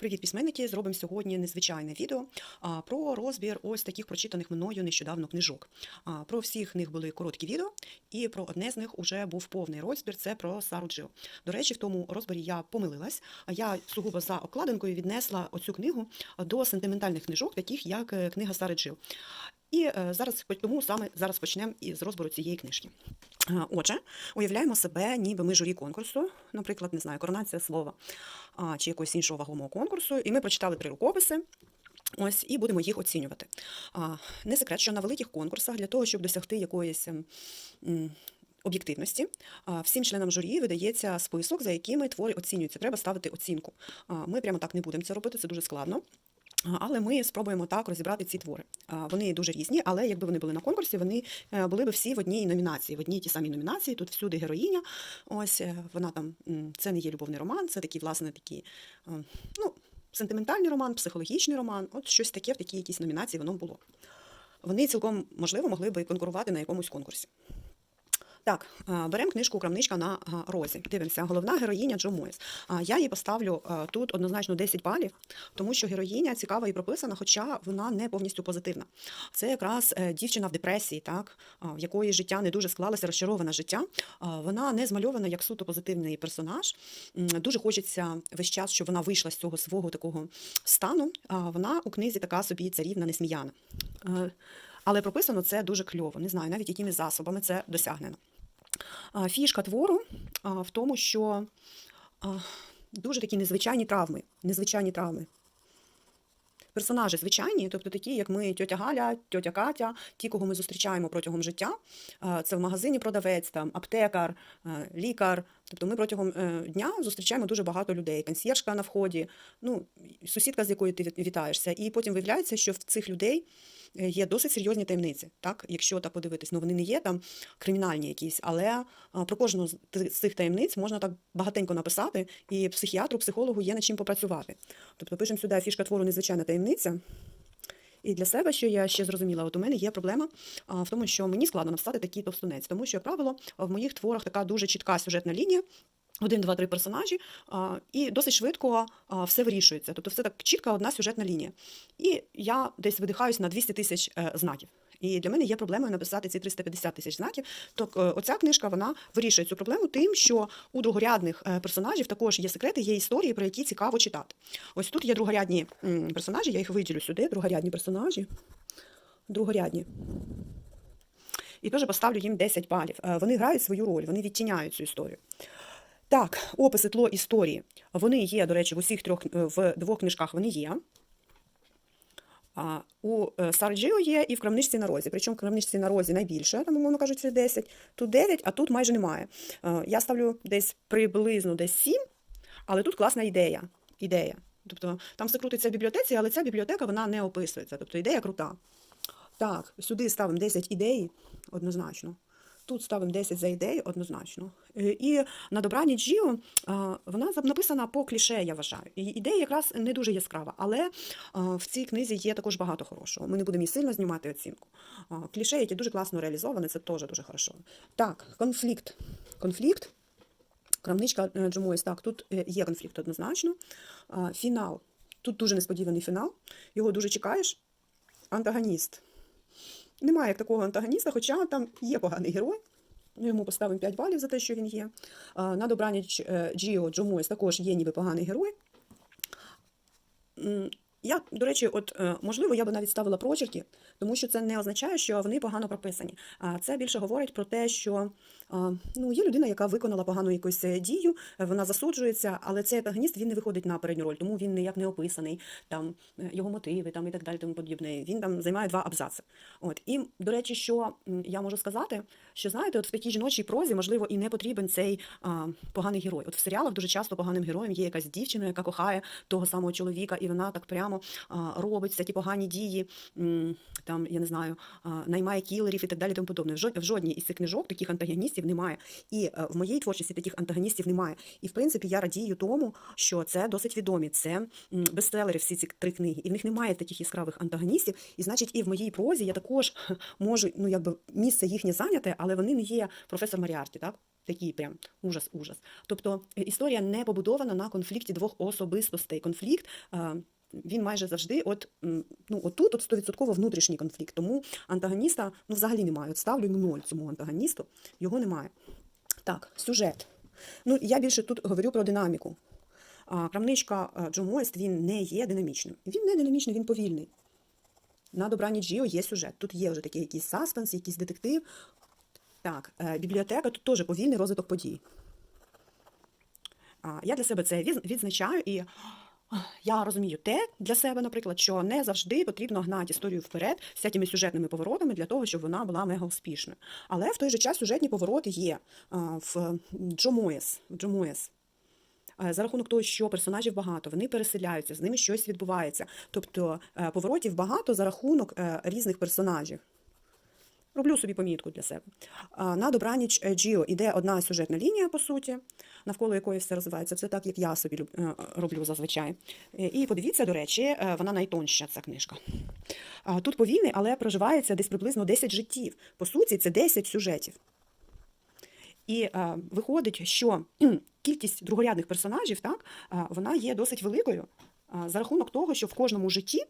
Привіт, письменники! Зробимо сьогодні незвичайне відео про розбір ось таких прочитаних мною нещодавно книжок. Про всіх них були короткі відео, і про одне з них вже був повний розбір. Це про Сару Джо. До речі, в тому розборі я помилилась. Я сугубо за обкладинкою віднесла оцю книгу до сентиментальних книжок, таких як е, книга Сари Джил. І е, зараз тому саме зараз почнемо із розбору цієї книжки. Е, Отже, уявляємо себе, ніби ми журі конкурсу, наприклад, не знаю, коронація слова чи якогось іншого вагомого конкурсу, і ми прочитали три рукописи. Ось і будемо їх оцінювати. Не секрет, що на великих конкурсах для того, щоб досягти якоїсь ем, об'єктивності, всім членам журі видається список, за якими твори оцінюються. Треба ставити оцінку. Ми прямо так не будемо це робити, це дуже складно. Але ми спробуємо так розібрати ці твори. Вони дуже різні, але якби вони були на конкурсі, вони е, були б всі в одній номінації, в одній і тій самій номінації. Тут всюди героїня. Ось е, вона там це не є любовний роман, це такий, власне, такий, е, ну, сентиментальний роман, психологічний роман. От щось таке в такій якійсь номінації воно було. Вони цілком можливо могли би конкурувати на якомусь конкурсі. Так, е, беремо книжку Крамничка на е, розі. Дивимося, головна героїня Джо Мойс. А, Я їй поставлю е, тут однозначно 10 балів, тому що героїня цікава і прописана, хоча вона не повністю позитивна. Це якраз дівчина в депресії, так, в якої життя не дуже склалося, розчароване життя. Вона не змальована як суто позитивний персонаж. Дуже хочеться весь час, щоб вона вийшла з цього свого такого стану. Вона у книзі така собі царівна несміяна. Але прописано це дуже кльово. Не знаю навіть якими засобами це досягнено. Фішка твору в тому, що дуже такі незвичайні травми. Незвичайні травми. Персонажі звичайні, тобто такі, як ми, тьотя Галя, тьотя Катя, ті, кого ми зустрічаємо протягом життя. Це в магазині продавець, там аптекар, лікар. Тобто ми протягом е, дня зустрічаємо дуже багато людей. Консьєржка на вході, ну, сусідка, з якою ти вітаєшся. І потім виявляється, що в цих людей е, є досить серйозні таємниці. Так? Якщо так подивитись, ну вони не є там кримінальні якісь, але а, про кожну з цих таємниць можна так багатенько написати, і психіатру, психологу є над чим попрацювати. Тобто пишемо сюди фішка твору незвичайна таємниця. І для себе, що я ще зрозуміла, от у мене є проблема в тому, що мені складно написати такий товстунець, тому що, як правило, в моїх творах така дуже чітка сюжетна лінія. Один, два, три персонажі, і досить швидко все вирішується. Тобто все так чітка одна сюжетна лінія. І я десь видихаюсь на 200 тисяч е, знаків. І для мене є проблемою написати ці 350 тисяч знаків. То е, оця книжка вона вирішує цю проблему тим, що у другорядних е, персонажів також є секрети, є історії, про які цікаво читати. Ось тут є другорядні персонажі, я їх виділю сюди. Другорядні персонажі. Другорядні. І теж поставлю їм 10 балів. Е, Вони грають свою роль, вони відтіняють цю історію. Так, описи тло історії. Вони є, до речі, в усіх трьох в двох книжках вони є. У Сарджіо є і в крамничці на розі. Причому в крамничці на розі найбільше, там, умовно кажучи, 10. Тут 9, а тут майже немає. Е, Я ставлю десь приблизно десь 7, але тут класна ідея. ідея. Тобто там все крутиться в бібліотеці, але ця бібліотека вона не описується. Тобто ідея крута. Так, сюди ставимо 10 ідей однозначно. Тут ставимо 10 за ідею однозначно. Е, І на добраніч Джіо вона написана по кліше, я вважаю. І ідея якраз не дуже яскрава, але в цій книзі є також багато хорошого. Ми не будемо і сильно знімати оцінку. Кліше, які дуже класно реалізовані, це теж дуже хорошо. Так, конфлікт. Конфлікт. Крамничка е, Джомойс, так, тут е, є конфлікт однозначно. Фінал. Тут дуже несподіваний фінал. Його дуже чекаєш. Антагоніст. Немає як такого антагоніста, хоча там є поганий герой. Ми йому поставимо 5 балів за те, що він є. На добраніч е, Джіо Джомойс також є ніби поганий герой. Я, до речі, от е, можливо, я би навіть ставила прочерки, тому що це не означає, що вони погано прописані. А це більше говорить про те, що ну, є людина, яка виконала погану якусь е, дію, е, вона засуджується, але цей антагоніст він не виходить на передню роль, тому він ніяк не описаний, там е, його мотиви там і так далі, тому подібне. Він там займає два абзаци. От і до речі, що я можу сказати, що знаєте, от в такій жіночій прозі можливо і не потрібен цей а, поганий герой. От в серіалах дуже часто поганим героєм є якась дівчина, яка кохає того самого чоловіка, і вона так прямо а, робить всякі погані дії, там я не знаю, а, наймає кілерів і так далі. Тому подобне. В жодній із цих книжок таких антагоністів немає. І е, в моїй творчості таких антагоністів немає. І в принципі я радію тому, що це досить відомі. Це бестселери, всі ці три книги. І в них немає таких яскравих антагоністів. І значить, і в моїй прозі я також можу, ну якби місце їхнє зайняте, але вони не є професор Маріарті, так? Такий прям ужас-ужас. Тобто е, історія не побудована на конфлікті двох особистостей. Конфлікт е, він майже завжди, от ну отут, от 100% внутрішній конфлікт. Тому антагоніста ну взагалі немає. От ставлю ноль цьому антагоністу. Його немає. Так, сюжет. Ну я більше тут говорю про динаміку. Крамничка е, Джо Моест, він не є динамічним. Він не динамічний, він повільний. На добрані Джіо є сюжет. Тут є вже такий якийсь саспенс, якийсь детектив. Так, е, бібліотека тут теж повільний розвиток подій. Я для себе це відзначаю і я розумію те для себе, наприклад, що не завжди потрібно гнати історію вперед з всякими сюжетними поворотами для того, щоб вона була мега успішною. Але в той же час сюжетні повороти є в Джо Моєс. в Джо Моєс. Е, За рахунок того, що персонажів багато, вони переселяються, з ними щось відбувається. Тобто е, поворотів багато за рахунок е, різних персонажів. Роблю собі помітку для себе. На добраніч е, Джіо іде одна сюжетна лінія, по суті, навколо якої все розвивається. Все так, як я собі е, роблю зазвичай. Е, І подивіться, до речі, вона найтонша, ця книжка. Тут повільний, але проживається десь приблизно 10 життів. По суті, це 10 сюжетів. І е, виходить, що кількість другорядних персонажів так, е, вона є досить великою е, за рахунок того, що в кожному житті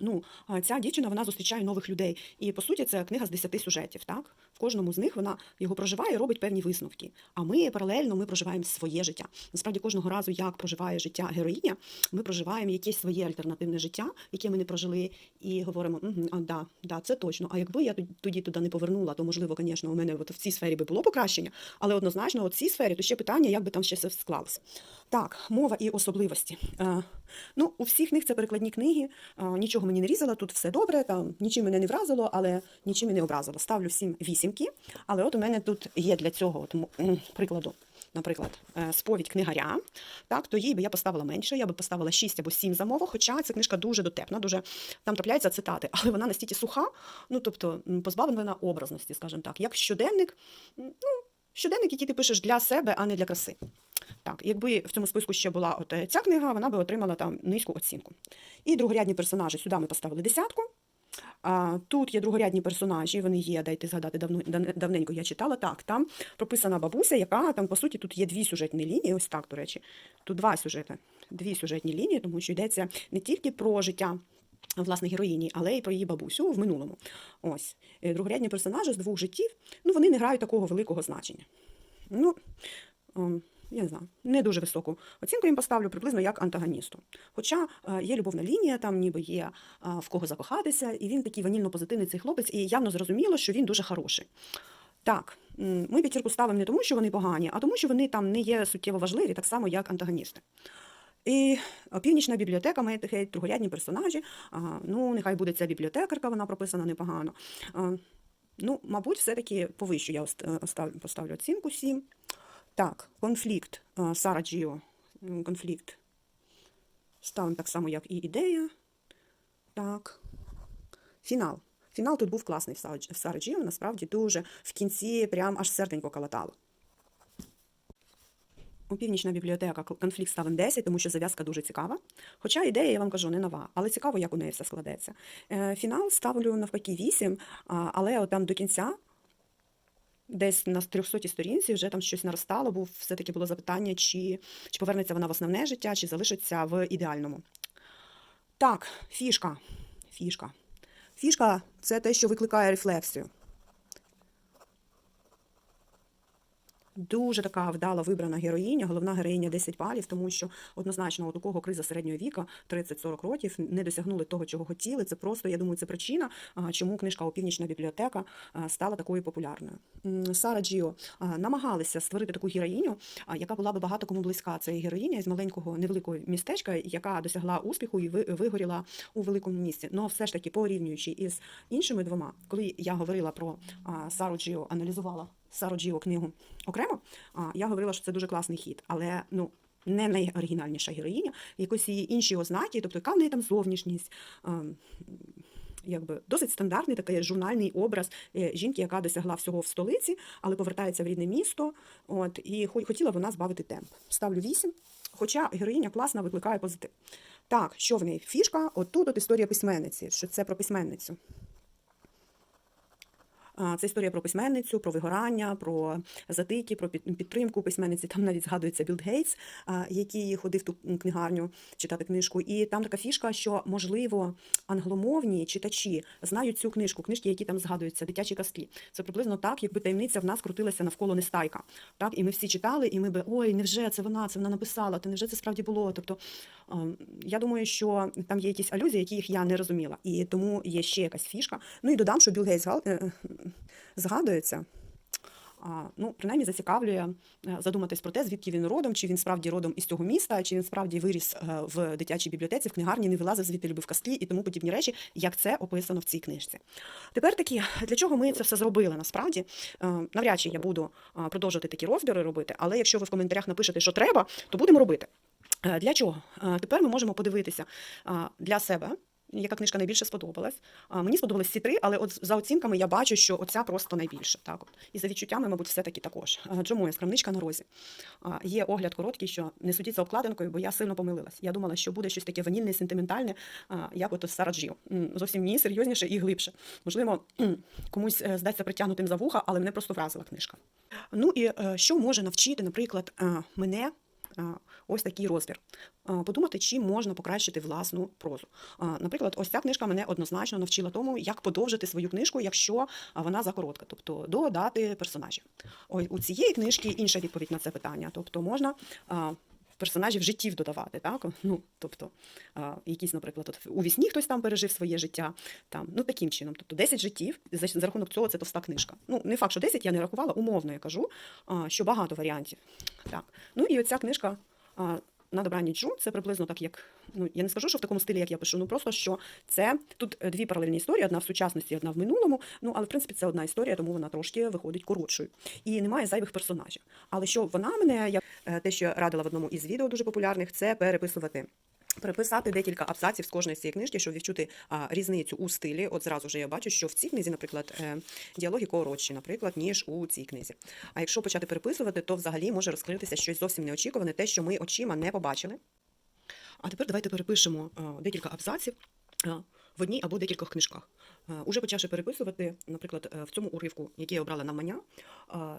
ну, е, ця дівчина вона зустрічає нових людей. І по суті, це книга з 10 сюжетів. Так? В кожному з них вона його проживає і робить певні висновки. А ми паралельно ми проживаємо своє життя. Насправді, кожного разу, як проживає життя героїня, ми проживаємо якесь своє альтернативне життя, яке ми не прожили, і говоримо: а да, да, це точно. А якби я тоді туди не повернула, то можливо, звісно, у мене от в цій сфері би було покращення, але однозначно, от в цій сфері то ще питання, як би там ще все склалося. Так, мова і особливості. Е, ну, у всіх них це перекладні книги. Нічого мені не різала, тут все добре, там нічим мене не вразило, але нічим і не образило. Ставлю всім вісімки. Але от у мене тут є для цього от, прикладу. Наприклад, е, сповідь книгаря, так, то їй би я поставила менше, я би поставила 6 або 7 замовок, хоча ця книжка дуже дотепна, дуже там трапляються цитати, але вона настільки суха, ну тобто позбавлена образності, скажімо так, як щоденник, ну, щоденник, який ти пишеш для себе, а не для краси. Так, якби в цьому списку ще була от е, ця книга, вона би отримала там низьку оцінку. І другорядні персонажі сюди ми поставили десятку. А, тут є другорядні персонажі, вони є, дайте згадати, давно, давненько я читала. Так, там прописана бабуся, яка там, по суті, тут є дві сюжетні лінії. Ось так, до речі. Тут два сюжети, дві сюжетні лінії, тому що йдеться не тільки про життя. Власне, героїні, але й про її бабусю в минулому. Ось Е, другорядні персонажі з двох життів, ну вони не грають такого великого значення. Ну, ем, я не знаю, не дуже високу оцінку їм поставлю приблизно як антагоністу. Хоча е, є любовна лінія, там ніби є е, в кого закохатися, і він такий ванільно-позитивний цей хлопець, і явно зрозуміло, що він дуже хороший. Так, ми п'ятірку ставимо не тому, що вони погані, а тому, що вони там не є суттєво важливі, так само, як антагоністи. І е, північна бібліотека має такі другорядні персонажі. Ну, нехай буде ця бібліотекарка, вона прописана непогано. Ну, мабуть, все-таки повищу я е, оставлю, поставлю оцінку 7. Так, конфлікт. е, Сара Джіо. Конфлікт. Ставимо так само, як і ідея. Так. Фінал. Фінал тут був класний в Сара- Джіо, насправді дуже в кінці прям аж серденько калатало. У північна бібліотека конфлікт ставим 10, тому що зав'язка дуже цікава. Хоча ідея, я вам кажу, не нова, але цікаво, як у неї все складеться. Е, Фінал ставлю навпаки 8, але от там до кінця, десь на 300 сторінці, вже там щось наростало, бо все-таки було запитання, чи, чи повернеться вона в основне життя, чи залишиться в ідеальному. Так, фішка. Фішка. Фішка це те, що викликає рефлексію. Дуже така вдала вибрана героїня, головна героїня 10 балів, тому що однозначно, у кого криза середнього віка 30-40 років не досягнули того, чого хотіли. Це просто, я думаю, це причина, чому книжка «Опівнічна бібліотека стала такою популярною. Сара Джіо намагалися створити таку героїню, яка була би багато кому близька. Це героїня із маленького невеликого містечка, яка досягла успіху і вигоріла у великому місті. Но все ж таки, порівнюючи із іншими двома, коли я говорила про Сару Джіо, аналізувала Сару Джіо книгу окремо, я говорила, що це дуже класний хід, але ну. Не найоригінальніша героїня, якось її інші ознаки, тобто яка в неї там зовнішність, якби досить стандартний такий журнальний образ е, жінки, яка досягла всього в столиці, але повертається в рідне місто. От і хотіла вона збавити темп. Ставлю 8, Хоча героїня класна викликає позитив. Так, що в неї фішка? От тут от історія письменниці, що це про письменницю. Це історія про письменницю, про вигорання, про затики, про підтримку письменниці. Там навіть згадується Білд Гейтс, який ходив ту книгарню читати книжку. І там така фішка, що можливо англомовні читачі знають цю книжку, книжки, які там згадуються, дитячі казки. Це приблизно так, якби таємниця в нас крутилася навколо Нестайка. Так, і ми всі читали, і ми би ой, невже це вона, це вона написала, то невже це справді було? Тобто я думаю, що там є якісь алюзії, яких я не розуміла, і тому є ще якась фішка. Ну і додам, що Білл Гейтс е, згадується. Ну, принаймні зацікавлює е, задуматись про те, звідки він родом, чи він справді родом із цього міста, чи він справді виріс е, в дитячій бібліотеці, в книгарні, не вилазив звідти любив казки і тому подібні речі, як це описано в цій книжці. Тепер таки, для чого ми це все зробили насправді? Е, Навряд чи я буду продовжувати такі розбіри робити, але якщо ви в коментарях напишете, що треба, то будемо робити. Для чого? Тепер ми можемо подивитися для себе. Яка книжка найбільше сподобалась? А, Мені сподобались всі три, але от за оцінками я бачу, що оця просто найбільше. Так от. І за відчуттями, мабуть, все-таки також. Джо Моя, скрамничка на розі. А, Є огляд короткий, що не судіть за обкладинкою, бо я сильно помилилась. Я думала, що буде щось таке ванільне, сентиментальне, а, як ото Сара Джіо. М, Зовсім ні, серйозніше і глибше. Можливо, комусь е, здасться притягнутим за вуха, але мене просто вразила книжка. Ну і е, що може навчити, наприклад, е, мене ось такий розбір. Подумати, чим можна покращити власну прозу. Наприклад, ось ця книжка мене однозначно навчила тому, як подовжити свою книжку, якщо вона закоротка, тобто додати персонажів. Ой, у цієї книжки інша відповідь на це питання. Тобто можна. Персонажів життів додавати, так? Ну, тобто, якісь, наприклад, от у вісні хтось там пережив своє життя, там, ну таким чином. Тобто 10 життів, за, за рахунок цього це товста книжка. Ну, не факт, що 10 я не рахувала, умовно я кажу, що багато варіантів. Так. Ну і оця книжка на добрані Джу, це приблизно так, як ну я не скажу, що в такому стилі, як я пишу, ну просто що це тут е, дві паралельні історії: одна в сучасності, одна в минулому. Ну але в принципі це одна історія, тому вона трошки виходить коротшою. І немає зайвих персонажів. Але що вона мене, як е, те, що я радила в одному із відео дуже популярних, це переписувати. Переписати декілька абзаців з кожної цієї книжки, щоб відчути а, різницю у стилі. От зразу вже я бачу, що в цій книзі, наприклад, е, діалоги коротші, наприклад, ніж у цій книзі. А якщо почати переписувати, то взагалі може розкритися щось зовсім неочікуване, те, що ми очима не побачили. А тепер давайте перепишемо декілька абзаців в одній або декількох книжках. Уже почавши переписувати, наприклад, е, в цьому уривку, який я обрала на мання,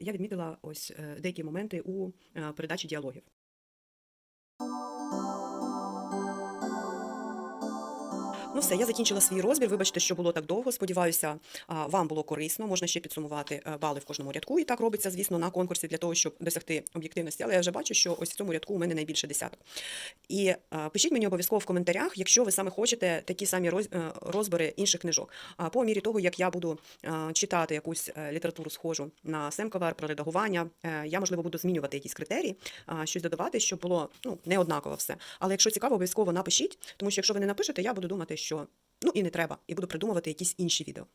я відмітила ось е, деякі моменти у передачі діалогів. Ну все, я закінчила свій розбір. Вибачте, що було так довго. Сподіваюся, вам було корисно. Можна ще підсумувати е, бали в кожному рядку. І так робиться, звісно, на конкурсі для того, щоб досягти об'єктивності. Але я вже бачу, що ось в цьому рядку у мене найбільше десяток. І е, пишіть мені обов'язково в коментарях, якщо ви саме хочете такі самі е, розбори інших книжок. А по мірі того, як я буду читати якусь літературу схожу на Семковер про редагування, я можливо буду змінювати якісь критерії, щось додавати, щоб було ну не однаково все. Але якщо цікаво, обов'язково напишіть, тому що якщо ви не напишете, я буду думати, що ну і не треба, і буду придумувати якісь інші відео.